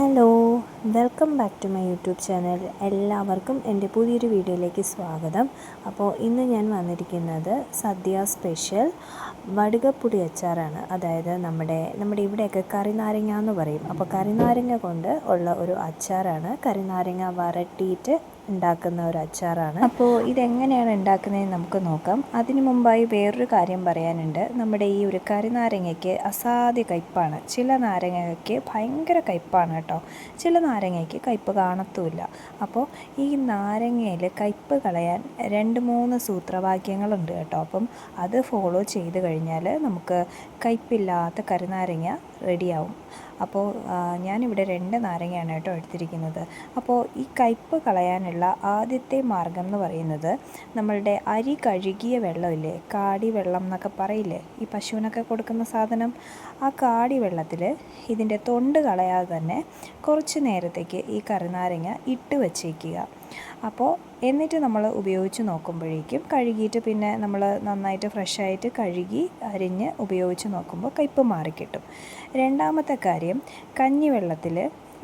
Hello welcome back to my YouTube channel. എല്ലാവർക്കും എന്റെ പുതിയൊരു വീഡിയോയിലേക്ക് സ്വാഗതം. അപ്പോൾ ഇന്ന് ഞാൻ വന്നിരിക്കുന്നത് സദ്യ സ്പെഷ്യൽ വടുകപ്പൊടി അച്ചാറാണ്. അതായത് നമ്മുടെ നമ്മുടെ ഇവിടെയൊക്കെ കറിനാരങ്ങ എന്ന് പറയും. അപ്പോൾ കറിനാരങ്ങ കൊണ്ട് ഉള്ള ഒരു അച്ചാറാണ്. കറിനാരങ്ങ വരട്ടിയിട്ട് ഉണ്ടാക്കുന്ന ഒരു അച്ചാറാണ്. അപ്പോൾ ഇതെങ്ങനെയാണ് ഉണ്ടാക്കുന്നതെന്ന് നമുക്ക് നോക്കാം. അതിനു മുമ്പായി വേറൊരു കാര്യം പറയാനുണ്ട്. നമ്മുടെ ഈ ഒരു കറിനാരങ്ങയ്ക്ക് അസാധ്യ കയ്പ്പാണ്. ചില നാരങ്ങയ്ക്ക് ഭയങ്കര കയ്പ്പാണ് കേട്ടോ. ചില നാരങ്ങയ്ക്ക് കയ്പ്പ് കാണത്തുമില്ല. അപ്പോൾ ഈ നാരങ്ങയിൽ കയ്പ്പ് കളയാൻ രണ്ട് മൂന്ന് സൂത്രവാക്യങ്ങളുണ്ട് കേട്ടോ. അപ്പം അത് ഫോളോ ചെയ്ത് കഴിഞ്ഞാൽ നമുക്ക് കയ്പ്പില്ലാത്ത കറിനാരങ്ങ റെഡിയാവും. അപ്പോൾ ഞാനിവിടെ രണ്ട് നാരങ്ങയാണ് കേട്ടോ എടുത്തിരിക്കുന്നത്. അപ്പോൾ ഈ കയ്പ്പ് കളയാനുള്ള ആദ്യത്തെ മാർഗം എന്ന് പറയുന്നത് നമ്മളുടെ അരി കഴുകിയ വെള്ളമില്ലേ? കാടി വെള്ളം എന്നൊക്കെ പറയില്ലേ? ഈ പശുവിനൊക്കെ കൊടുക്കുന്ന സാധനം. ആ കാടി വെള്ളത്തിൽ ഇതിന്റെ തൊണ്ട് കളയാതെ തന്നെ കുറച്ച് നേരത്തേക്ക് ഈ കറിനാരങ്ങ ഇട്ട് വച്ചേക്കുക. അപ്പോൾ എന്നിട്ട് നമ്മൾ ഉപയോഗിച്ച് നോക്കുമ്പോഴേക്കും കഴുകിയിട്ട് പിന്നെ നമ്മൾ നന്നായിട്ട് ഫ്രഷായിട്ട് കഴുകി അരിഞ്ഞ് ഉപയോഗിച്ച് നോക്കുമ്പോൾ കയ്പ്പ് മാറിക്കിട്ടും രണ്ടാമത്തെ കാര്യം കഞ്ഞിവെള്ളത്തിൽ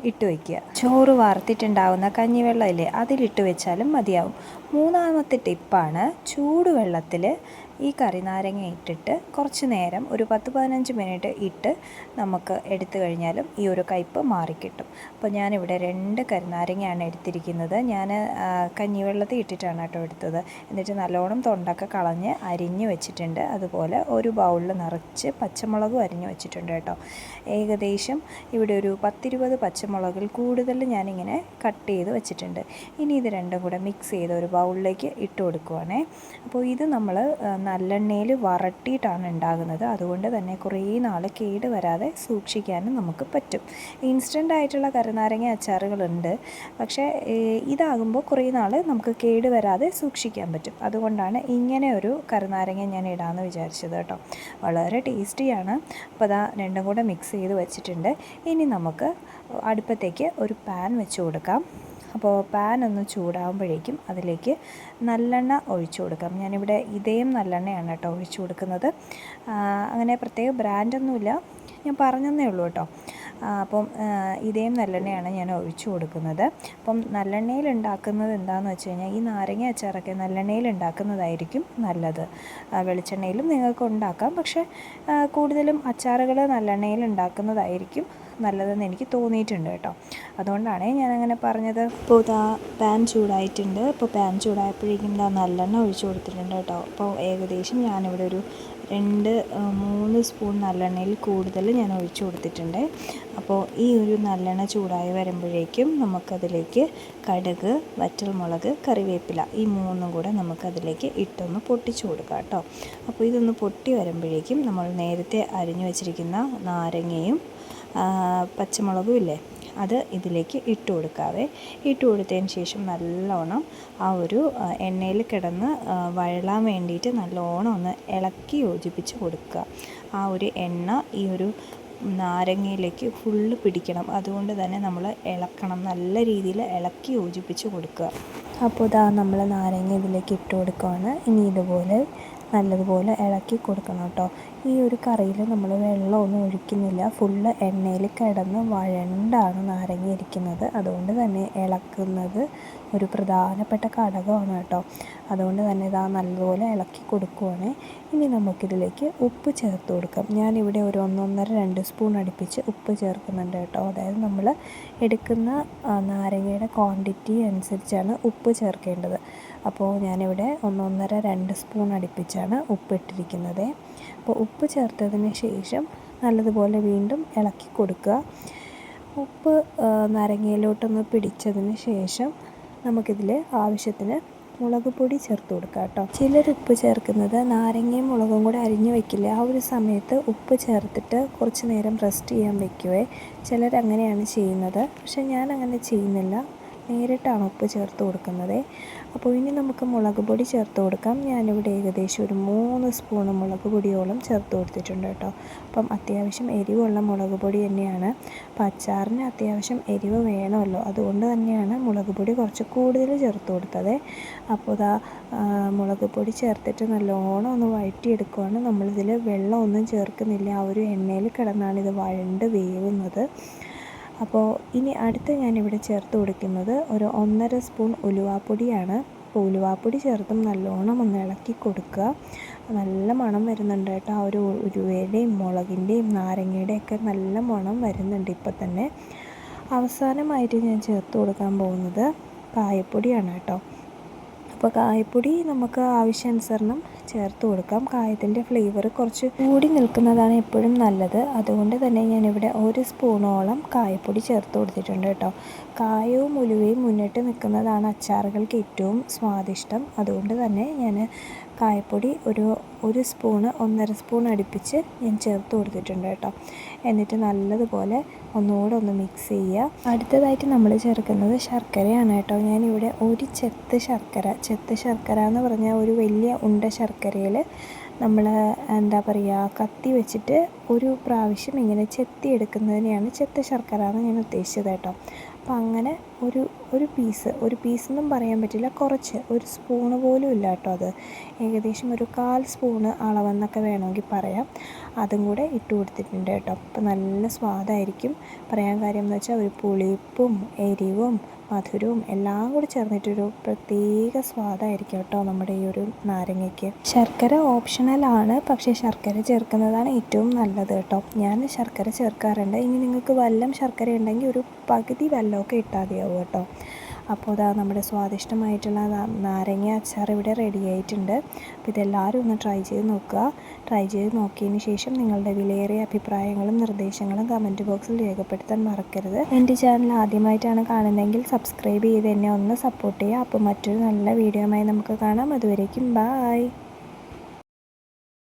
ഇട്ട് വയ്ക്കുക ചോറ് വാർത്തിട്ടുണ്ടാവുന്ന കഞ്ഞിവെള്ളം ഇല്ലേ അതിലിട്ട് വെച്ചാലും മതിയാവും. മൂന്നാമത്തെ ടിപ്പാണ് ചൂടുവെള്ളത്തിൽ ഈ കറിനാരങ്ങ ഇട്ടിട്ട് കുറച്ച് നേരം ഒരു പത്ത് പതിനഞ്ച് മിനിറ്റ് ഇട്ട് നമുക്ക് എടുത്തു കഴിഞ്ഞാലും ഈ ഒരു കയ്പ്പ് മാറിക്കിട്ടും. അപ്പോൾ ഞാനിവിടെ രണ്ട് കരിനാരങ്ങയാണ് എടുത്തിരിക്കുന്നത്. ഞാൻ കഞ്ഞിവെള്ളത്തിൽ ഇട്ടിട്ടാണ് കേട്ടോ എടുത്തത്. എന്നിട്ട് നല്ലോണം തൊണ്ടൊക്കെ കളഞ്ഞ് അരിഞ്ഞ് വെച്ചിട്ടുണ്ട്. അതുപോലെ ഒരു ബൗളിൽ നിറച്ച് പച്ചമുളകും അരിഞ്ഞ് വെച്ചിട്ടുണ്ട് കേട്ടോ. ഏകദേശം ഇവിടെ ഒരു പത്തിരുപത് പച്ചമുളകിൽ കൂടുതൽ ഞാനിങ്ങനെ കട്ട് ചെയ്ത് വെച്ചിട്ടുണ്ട്. ഇനി ഇത് രണ്ടും കൂടെ മിക്സ് ചെയ്ത് ഒരു ബൗളിലേക്ക് ഇട്ട് കൊടുക്കുവാണേ. അപ്പോൾ ഇത് നമ്മൾ നല്ലെണ്ണയിൽ വരട്ടിയിട്ടാണ് ഉണ്ടാകുന്നത്. അതുകൊണ്ട് തന്നെ കുറേ നാൾ കേട് വരാതെ സൂക്ഷിക്കാനും നമുക്ക് പറ്റും. ഇൻസ്റ്റന്റ് ആയിട്ടുള്ള കരുനാരങ്ങ അച്ചാറുകളുണ്ട്. പക്ഷേ ഇതാകുമ്പോൾ കുറേ നാൾ നമുക്ക് കേട് വരാതെ സൂക്ഷിക്കാൻ പറ്റും. അതുകൊണ്ടാണ് ഇങ്ങനെ ഒരു കരുനാരങ്ങ ഞാൻ ഇടാമെന്ന് വിചാരിച്ചത് കേട്ടോ. വളരെ ടേസ്റ്റിയാണ്. അപ്പോൾ അതാ രണ്ടും കൂടെ മിക്സ് ചെയ്ത് വെച്ചിട്ടുണ്ട്. ഇനി നമുക്ക് അടുപ്പത്തേക്ക് ഒരു പാൻ വെച്ച് കൊടുക്കാം. അപ്പോൾ പാൻ ഒന്ന് ചൂടാകുമ്പോഴേക്കും അതിലേക്ക് നല്ലെണ്ണ ഒഴിച്ചു കൊടുക്കാം. ഞാനിവിടെ ഇതേം നല്ലെണ്ണയാണ് കേട്ടോ ഒഴിച്ചു കൊടുക്കുന്നത്. അങ്ങനെ പ്രത്യേക ബ്രാൻഡൊന്നുമില്ല ഞാൻ പറഞ്ഞതേ ഉള്ളൂ കേട്ടോ. അപ്പം ഇതേം നല്ലെണ്ണയാണ് ഞാൻ ഒഴിച്ചു കൊടുക്കുന്നത്. അപ്പം നല്ലെണ്ണയിൽ ഉണ്ടാക്കുന്നത് എന്താണെന്ന് വെച്ച് കഴിഞ്ഞാൽ ഈ നാരങ്ങ അച്ചാറൊക്കെ നല്ലെണ്ണയിൽ ഉണ്ടാക്കുന്നതായിരിക്കും നല്ലത്. വെളിച്ചെണ്ണയിലും നിങ്ങൾക്ക് ഉണ്ടാക്കാം. പക്ഷേ കൂടുതലും അച്ചാറുകൾ നല്ലെണ്ണയിൽ ഉണ്ടാക്കുന്നതായിരിക്കും നല്ലതെന്ന് എനിക്ക് തോന്നിയിട്ടുണ്ട് കേട്ടോ. അതുകൊണ്ടാണ് ഞാനങ്ങനെ പറഞ്ഞത്. ഇപ്പോൾ ഇതാ പാൻ ചൂടായിട്ടുണ്ട്. ഇപ്പോൾ പാൻ ചൂടായപ്പോഴേക്കും ഇതാ നല്ലെണ്ണ ഒഴിച്ചു കൊടുത്തിട്ടുണ്ട് കേട്ടോ. അപ്പോൾ ഏകദേശം ഞാനിവിടെ ഒരു രണ്ട് മൂന്ന് സ്പൂൺ നല്ലെണ്ണയിൽ കൂടുതൽ ഞാൻ ഒഴിച്ചു കൊടുത്തിട്ടുണ്ട്. അപ്പോൾ ഈ ഒരു നല്ലെണ്ണ ചൂടായി വരുമ്പോഴേക്കും നമുക്കതിലേക്ക് കടുക് വറ്റൽമുളക് കറിവേപ്പില ഈ മൂന്നും കൂടെ നമുക്കതിലേക്ക് ഇട്ടൊന്ന് പൊട്ടിച്ചു കൊടുക്കാം കേട്ടോ. അപ്പോൾ ഇതൊന്ന് പൊട്ടി വരുമ്പോഴേക്കും നമ്മൾ നേരത്തെ അരിഞ്ഞു വെച്ചിരിക്കുന്ന നാരങ്ങയും പച്ചമുളകും ഇല്ലേ അത് ഇതിലേക്ക് ഇട്ട് കൊടുക്കാവേ. ഇട്ട് കൊടുത്തതിന് ശേഷം നല്ലോണം ആ ഒരു എണ്ണയിൽ കിടന്ന് വഴലാൻ വേണ്ടിയിട്ട് നല്ലോണം ഒന്ന് ഇളക്കി യോജിപ്പിച്ച് കൊടുക്കുക. ആ ഒരു എണ്ണ ഈ ഒരു നാരങ്ങയിലേക്ക് ഫുള്ള് പിടിക്കണം. അതുകൊണ്ട് തന്നെ നമ്മൾ ഇളക്കണം നല്ല രീതിയിൽ ഇളക്കി യോജിപ്പിച്ച് കൊടുക്കുക. അപ്പോൾ ഇതാ നമ്മൾ നാരങ്ങ ഇതിലേക്ക് ഇട്ട് കൊടുക്കുകയാണ് ഇനി ഇതുപോലെ നല്ലതുപോലെ ഇളക്കി കൊടുക്കണം കേട്ടോ. ഈ ഒരു കറിയിൽ നമ്മൾ വെള്ളമൊന്നും ഒഴിക്കുന്നില്ല. ഫുള്ള് എണ്ണയിൽ കിടന്ന് വഴണ്ടാണ് നാരങ്ങ ഇരിക്കുന്നത്. അതുകൊണ്ട് തന്നെ ഇളക്കുന്നത് ഒരു പ്രധാനപ്പെട്ട ഘടകമാണ് കേട്ടോ. അതുകൊണ്ട് തന്നെ ഇതാ നല്ലപോലെ ഇളക്കി കൊടുക്കുവാണ്. ഇനി നമുക്കിതിലേക്ക് ഉപ്പ് ചേർത്ത് കൊടുക്കാം. ഞാനിവിടെ ഒരു ഒന്നൊന്നര രണ്ട് സ്പൂൺ അടുപ്പിച്ച് ഉപ്പ് ചേർക്കുന്നുണ്ട് കേട്ടോ. അതായത് നമ്മൾ എടുക്കുന്ന നാരങ്ങയുടെ ക്വാണ്ടിറ്റി അനുസരിച്ചാണ് ഉപ്പ് ചേർക്കേണ്ടത്. അപ്പോൾ ഞാനിവിടെ ഒന്നൊന്നര രണ്ട് സ്പൂൺ അടുപ്പിച്ചാണ് ഉപ്പ് ഇട്ടിരിക്കുന്നത്. അപ്പോൾ ഉപ്പ് ചേർത്തതിന് ശേഷം നല്ലതുപോലെ വീണ്ടും ഇളക്കി കൊടുക്കുക. ഉപ്പ് നാരങ്ങയിലോട്ടൊന്ന് പിടിച്ചതിന് ശേഷം നമുക്കിതിൽ ആവശ്യത്തിന് മുളക് പൊടി ചേർത്ത് കൊടുക്കുക കേട്ടോ. ചിലർ ഉപ്പ് ചേർക്കുന്നത് നാരങ്ങയും മുളകും കൂടെ അരിഞ്ഞു വെക്കില്ല ആ ഒരു സമയത്ത് ഉപ്പ് ചേർത്തിട്ട് കുറച്ച് നേരം റെസ്റ്റ് ചെയ്യാൻ വെക്കുവേ. ചിലർ അങ്ങനെയാണ് ചെയ്യുന്നത്. പക്ഷെ ഞാൻ അങ്ങനെ ചെയ്യുന്നില്ല. നേരിട്ടാണ് ഉപ്പ് ചേർത്ത് കൊടുക്കുന്നത്. അപ്പോൾ ഇനി നമുക്ക് മുളക് പൊടി ചേർത്ത് കൊടുക്കാം. ഞാനിവിടെ ഏകദേശം ഒരു മൂന്ന് സ്പൂൺ മുളക് പൊടിയോളം ചേർത്ത് കൊടുത്തിട്ടുണ്ട് കേട്ടോ. അപ്പം അത്യാവശ്യം എരിവുള്ള മുളക് പൊടി തന്നെയാണ്. അപ്പം അച്ചാറിന് അത്യാവശ്യം എരിവ് വേണമല്ലോ. അതുകൊണ്ട് തന്നെയാണ് മുളക് പൊടി കുറച്ച് കൂടുതൽ ചേർത്ത് കൊടുത്തത്. അപ്പോൾ ഇതാ മുളക് പൊടി ചേർത്തിട്ട് നല്ലോണം ഒന്ന് വഴറ്റിയെടുക്കുകയാണ് നമ്മളിതിൽ വെള്ളമൊന്നും ചേർക്കുന്നില്ല. ആ ഒരു എണ്ണയിൽ കിടന്നാണ് ഇത് വഴണ്ട് വേവുന്നത്. അപ്പോൾ ഇനി അടുത്ത് ഞാനിവിടെ ചേർത്ത് കൊടുക്കുന്നത് ഒരു ഒന്നര സ്പൂൺ ഉലുവാപ്പൊടിയാണ്. അപ്പോൾ ഉലുവാപ്പൊടി ചേർത്തും നല്ലോണം ഒന്ന് ഇളക്കി കൊടുക്കുക. നല്ല മണം വരുന്നുണ്ട് കേട്ടോ. ആ ഒരു ഉലുവയുടെയും മുളകിന്റെയും നാരങ്ങയുടെയൊക്കെ നല്ല മണം വരുന്നുണ്ട് ഇപ്പം തന്നെ. അവസാനമായിട്ട് ഞാൻ ചേർത്ത് കൊടുക്കാൻ പോകുന്നത് കായപ്പൊടിയാണ് കേട്ടോ. അപ്പോൾ കായപ്പൊടി നമുക്ക് ആവശ്യാനുസരണം ചേർത്ത് കൊടുക്കാം. കായത്തിന്റെ ഫ്ലേവർ കുറച്ച് കൂടി നിൽക്കുന്നതാണ് എപ്പോഴും നല്ലത്. അതുകൊണ്ട് തന്നെ ഞാനിവിടെ ഒരു സ്പൂണോളം കായപ്പൊടി ചേർത്ത് കൊടുത്തിട്ടുണ്ട് കേട്ടോ. കായവും ഉലുവയും മുന്നിട്ട് നിൽക്കുന്നതാണ് അച്ചാറുകൾക്ക് ഏറ്റവും സ്വാദിഷ്ടം. അതുകൊണ്ട് തന്നെ ഞാൻ കായപ്പൊടി ഒരു ഒരു സ്പൂണ് ഒന്നര സ്പൂൺ അടുപ്പിച്ച് ഞാൻ ചേർത്ത് കൊടുത്തിട്ടുണ്ട് കേട്ടോ. എന്നിട്ട് നല്ലതുപോലെ ഒന്നുകൂടെ ഒന്ന് മിക്സ് ചെയ്യുക. അടുത്തതായിട്ട് നമ്മൾ ചേർക്കുന്നത് ശർക്കരയാണ് കേട്ടോ. ഞാനിവിടെ ഒരു ചെത്ത് ശർക്കര ചെത്ത് ശർക്കര എന്ന് പറഞ്ഞാൽ ഒരു വലിയ ഉണ്ട ശർക്കരയിൽ നമ്മൾ എന്താ പറയുക കത്തി വെച്ചിട്ട് ഒരു പ്രാവശ്യം ഇങ്ങനെ ചെത്തി എടുക്കുന്നതിനെയാണ് ചെത്ത ശർക്കര എന്ന് ഞാൻ ഉദ്ദേശിച്ചത് കേട്ടോ. അപ്പോൾ അങ്ങനെ ഒരു ഒരു പീസ് ഒരു പീസെന്നും പറയാൻ പറ്റില്ല. കുറച്ച് ഒരു സ്പൂണ് പോലും ഇല്ല കേട്ടോ അത്. ഏകദേശം ഒരു കാൽ സ്പൂണ് അളവെന്നൊക്കെ വേണമെങ്കിൽ പറയാം. അതും കൂടെ ഇട്ട് കൊടുത്തിട്ടുണ്ട് കേട്ടോ. അപ്പോൾ നല്ല സ്വാദായിരിക്കും. പറയാൻ കാര്യം എന്ന് വെച്ചാൽ ഒരു പുളിപ്പും എരിവും മധുരവും എല്ലാം കൂടി ചേർന്നിട്ടൊരു പ്രത്യേക സ്വാദായിരിക്കും കേട്ടോ നമ്മുടെ ഈ ഒരു നാരങ്ങയ്ക്ക്. ശർക്കര ഓപ്ഷണലാണ് പക്ഷേ ശർക്കര ചേർക്കുന്നതാണ് ഏറ്റവും നല്ലത് കേട്ടോ. ഞാൻ ശർക്കര ചേർക്കാറുണ്ട്. ഇനി നിങ്ങൾക്ക് വല്ലം ശർക്കര ഉണ്ടെങ്കിൽ ഒരു പകുതി വെല്ലമൊക്കെ ഇട്ടാൽ കേട്ടോ. അപ്പോൾ ഇതാ നമ്മുടെ സ്വാദിഷ്ടമായിട്ടുള്ള നാരങ്ങ അച്ചാർ ഇവിടെ റെഡി ആയിട്ടുണ്ട്. അപ്പോൾ ഇതെല്ലാവരും ഒന്ന് ട്രൈ ചെയ്ത് നോക്കുക. ട്രൈ ചെയ്ത് നോക്കിയതിന് ശേഷം നിങ്ങളുടെ വിലയേറിയ അഭിപ്രായങ്ങളും നിർദ്ദേശങ്ങളും കമന്റ് ബോക്സിൽ രേഖപ്പെടുത്താൻ മറക്കരുത്. എന്റെ ചാനൽ ആദ്യമായിട്ടാണ് കാണുന്നതെങ്കിൽ സബ്സ്ക്രൈബ് ചെയ്ത് എന്നെ ഒന്ന് സപ്പോർട്ട് ചെയ്യുക. അപ്പോൾ മറ്റൊരു നല്ല വീഡിയോയുമായി നമുക്ക് കാണാം. അതുവരേക്കും ബായ്